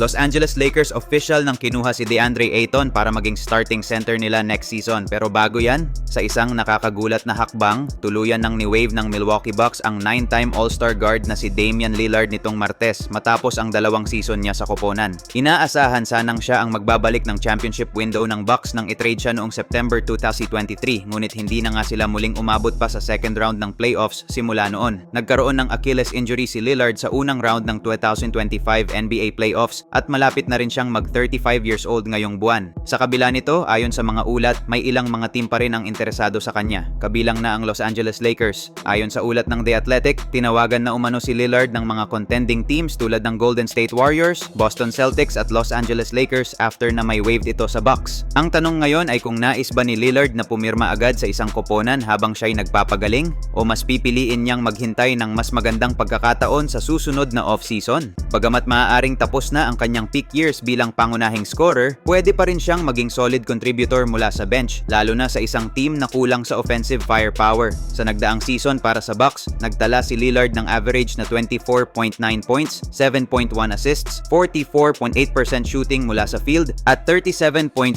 Los Angeles Lakers official nang kinuha si DeAndre Ayton para maging starting center nila next season. Pero bago yan, sa isang nakakagulat na hakbang, tuluyan nang ni-wave ng Milwaukee Bucks ang 9-time All-Star guard na si Damian Lillard nitong Martes matapos ang dalawang season niya sa koponan. Inaasahan sanang siya ang magbabalik ng championship window ng Bucks nang itrade siya noong September 2023 ngunit hindi na nga sila muling umabot pa sa second round ng playoffs simula noon. Nagkaroon ng Achilles injury si Lillard sa unang round ng 2025 NBA playoffs at malapit na rin siyang mag 35 years old ngayong buwan. Sa kabila nito, ayon sa mga ulat, may ilang mga team pa rin ang interesado sa kanya, kabilang na ang Los Angeles Lakers. Ayon sa ulat ng The Athletic, tinawagan na umano si Lillard ng mga contending teams tulad ng Golden State Warriors, Boston Celtics at Los Angeles Lakers after na may waived ito sa Bucks. Ang tanong ngayon ay kung nais ba ni Lillard na pumirma agad sa isang koponan habang siya'y nagpapagaling o mas pipiliin niyang maghintay ng mas magandang pagkakataon sa susunod na off-season. Bagamat maaaring tapos na ang kanyang peak years bilang pangunahing scorer, pwede pa rin siyang maging solid contributor mula sa bench, lalo na sa isang team na kulang sa offensive firepower. Sa nagdaang season para sa Bucks, nagtala si Lillard ng average na 24.9 points, 7.1 assists, 44.8% shooting mula sa field, at 37.6%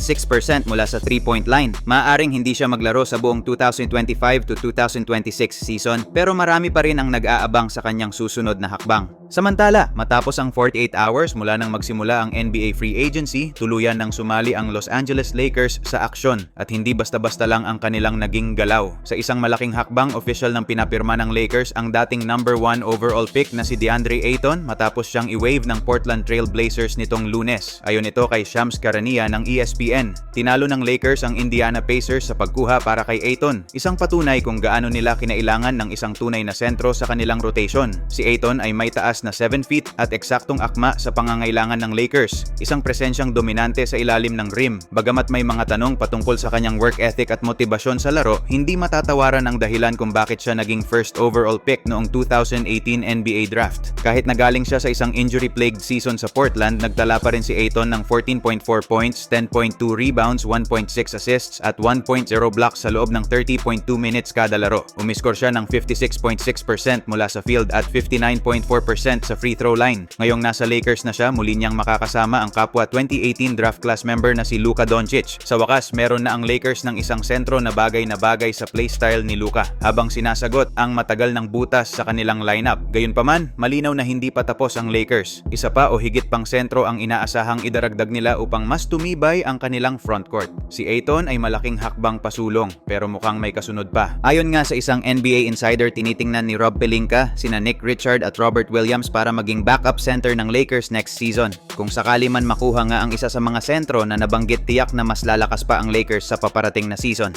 mula sa 3-point line. Maaring hindi siya maglaro sa buong 2025 to 2026 season, pero marami pa rin ang nag-aabang sa kanyang susunod na hakbang. Samantala, matapos ang 48 hours mula nang magsimula ang NBA free agency, tuluyan nang sumali ang Los Angeles Lakers sa aksyon at hindi basta-basta lang ang kanilang naging galaw. Sa isang malaking hakbang, official ng pinapirma ng Lakers ang dating number 1 overall pick na si DeAndre Ayton matapos siyang i-wave ng Portland Trail Blazers nitong lunes. Ayon ito kay Shams Karania ng ESPN. Tinalo ng Lakers ang Indiana Pacers sa pagkuha para kay Ayton. Isang patunay kung gaano nila kinailangan ng isang tunay na sentro sa kanilang rotation. Si Ayton ay may taas na 7 feet at eksaktong akma sa pangangailangan ng Lakers. Isang presensyang dominante sa ilalim ng rim. Bagamat may mga tanong patungkol sa kanyang work ethic at motibasyon sa laro, hindi matatawaran ang dahilan kung bakit siya naging first overall pick noong 2018 NBA draft. Kahit nagaling siya sa isang injury-plagued season sa Portland, nagtala pa rin si Ayton ng 14.4 points, 10.2 rebounds, 1.6 assists at 1.0 blocks sa loob ng 30.2 minutes kada laro. Umiskor siya ng 56.6% mula sa field at 59.4% sa free throw line. Ngayong nasa Lakers na siya, muli niyang makakasama ang kapwa 2018 draft class member na si Luka Doncic. Sa wakas, meron na ang Lakers ng isang sentro na bagay na bagay sa playstyle ni Luka habang sinasagot ang matagal ng butas sa kanilang lineup. Gayunpaman, malinaw na hindi pa tapos ang Lakers. Isa pa o higit pang sentro ang inaasahang idaragdag nila upang mas tumibay ang kanilang frontcourt. Si Ayton ay malaking hakbang pasulong pero mukhang may kasunod pa. Ayon nga sa isang NBA insider, tinitingnan ni Rob Pelinka, sina Nick Richard at Robert Williams para maging backup center ng Lakers next season. Kung sakali man makuha nga ang isa sa mga sentro na nabanggit tiyak na mas lalakas pa ang Lakers sa paparating na season.